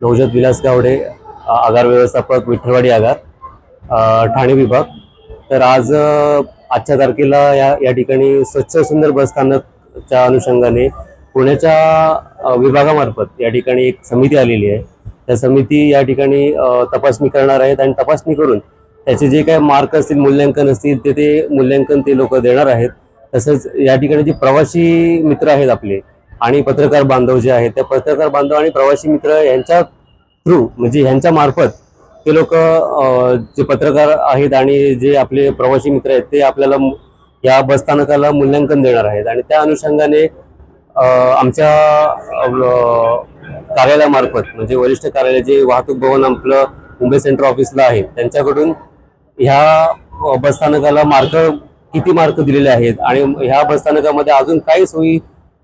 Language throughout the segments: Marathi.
नवजोत विलास गावडे आगार व्यवस्थापक विठ्ठलवाडी आगार ठाणे विभाग. तर आज आजच्या तारखेला या या ठिकाणी स्वच्छ सुंदर बस स्थानकच्या अनुषंगाने पुण्याच्या विभागामार्फत या ठिकाणी एक समिती आलेली आहे. त्या समिती या ठिकाणी तपासणी करणार आहेत आणि तपासणी करून त्याचे जे काही मार्क असतील मूल्यांकन असतील ते ते मूल्यांकन ते लोक देणार आहेत. तसंच या ठिकाणी जे प्रवासी मित्र आहेत आपले आणि पत्रकार बांधव जे आहेत त्या पत्रकार बांधव आणि प्रवासी मित्र यांच्या थ्रू म्हणजे यांच्या मार्फत ते लोक जे पत्रकार आहेत आणि जे आपले प्रवासी मित्र आहेत ते आपल्याला या बसस्थानकाला मूल्यांकन देणार आहेत. आणि त्या अनुषंगाने आमच्या कार्यालयामार्फत म्हणजे वरिष्ठ कार्यालय जे वाहतूक भवन आपलं मुंबई सेंट्रल ऑफिसला आहे त्यांच्याकडून ह्या बसस्थानकाला मार्क किती मार्क दिलेले आहेत आणि ह्या बसस्थानकामध्ये अजून काही सोयी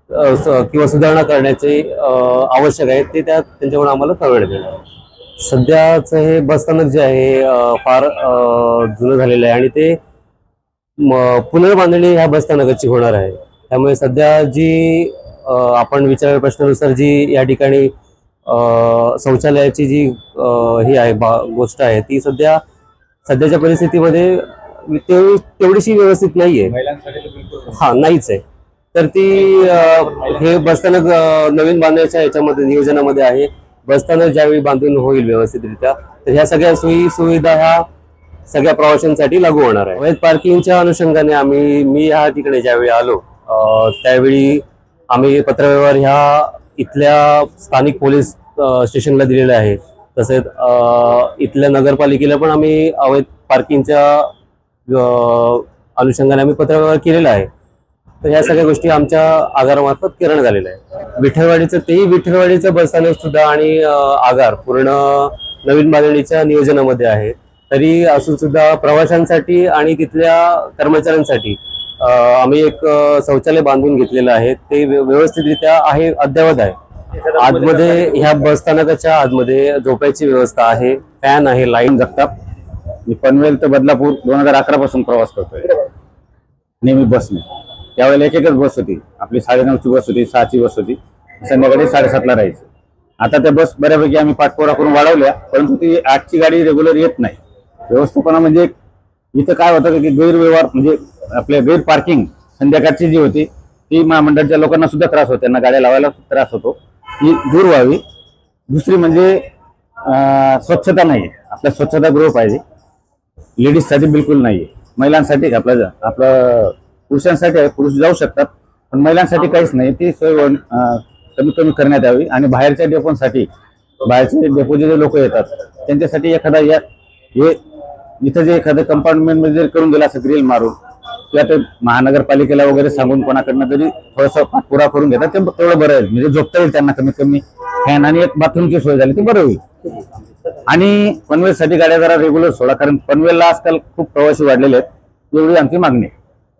किंवा सुधारणा करण्याचे आवश्यक आहे ते त्या त्यांच्याकडून आम्हाला कळवण्यात येणार आहे. सध्याचं हे बसस्थानक जे आहे फार जुनं झालेलं आहे आणि ते पुनर्बांधणी ह्या बसस्थानकाची होणार आहे. त्यामुळे सध्या जी आपण विचारलेल्या प्रश्नानुसार जी या ठिकाणी शौचालयाची जी ही आहे बा गोष्ट आहे ती सध्या सध्याच्या परिस्थितीमध्ये तेव- तेवढीशी व्यवस्थित नाहीये. हा नाहीच आहे. तर ती हे बसस्थानक नवीन बांधण्याच्या याच्यामध्ये नियोजनामध्ये आहे. बसस्थानक ज्यावेळी बांधून होईल व्यवस्थितरित्या तर ह्या सगळ्या सोयी सुविधा ह्या सगळ्या प्रवाशांसाठी लागू होणार आहे. पार्किंगच्या अनुषंगाने आम्ही मी ह्या ठिकाणी ज्यावेळी आलो त्यावेळी आम्ही पत्रव्यवहार ह्या इथल्या स्थानिक पोलीस स्टेशनला दिलेले आहे तसेच इथल्या नगरपालिकेला पण आम्ही अवैध पार्किंगच्या अनुषंगाने आम्ही पत्रव्यवहार केलेला आहे. तर ह्या सगळ्या गोष्टी आमच्या आगारामार्फत किरण झालेल्या आहे विठ्ठलवाडीचं तेही विठ्ठलवाडीचं बसस्थानक सुद्धा आणि आगार पूर्ण नवीन बांधणीच्या नियोजनामध्ये आहे. तरी असून सुद्धा प्रवाशांसाठी आणि तिथल्या कर्मचाऱ्यांसाठी आम्ही एक शौचालय बांधून घेतलेलं आहे. ते व्यवस्थितरित्या आहे अद्ययावत आहे. आतमध्ये ह्या बसस्थानकाच्या आतमध्ये झोपायची व्यवस्था आहे. फॅन आहे लाईन जगताप. मी पनवेल ते बदलापूर दोन हजार अकरा पासून प्रवास करतोय. नेहमी बसने. त्यावेळेला एक एकच बस होती. आपली साडेनऊची बस होती सहाची बस होती. संध्याकाळी साडेसातला राहायची. आता त्या बस बऱ्यापैकी आम्ही पाठपोरा करून वाढवल्या परंतु ती आठची गाडी रेग्युलर येत नाही. व्यवस्थापना म्हणजे इथं काय होतं की गैरव्यवहार म्हणजे आपल्या गैर पार्किंग संध्याकाळची जी होती ती महामंडळाच्या लोकांना सुद्धा त्रास होतो. त्यांना गाड्या लावायला त्रास होतो. ती दूर व्हावी. दुसरी म्हणजे स्वच्छता नाही आपल्या स्वच्छता गृह पाहिजे. लेडीजसाठी बिलकुल नाही महिलांसाठी आपलं आपलं पुरुषांसाठी आहे पुरुष जाऊ शकतात पण महिलांसाठी काहीच नाही. ती सोय कमी कमीत कमी करण्यात यावी. आणि बाहेरच्या डेपोसाठी बाहेरचे डेपोचे जे लोक येतात त्यांच्यासाठी एखादा या हे इथं जे एखादं कंपार्टमेंटमध्ये जर करून दिला असं ग्रिल मारून किंवा ते महानगरपालिकेला वगैरे सांगून कोणाकडनं तरी थोडंसं पाठपुरा करून घेतात ते तेवढं बरं आहे. म्हणजे झोपता येईल त्यांना कमीत कमी. फॅन आणि एक बाथरूमची सोय झाली ती बरं होईल. आणि पनवेलसाठी गाड्या जरा रेग्युलर सोडा कारण पनवेलला आजकाल खूप प्रवासी वाढलेले आहेत एवढी आमची मागणी आहे.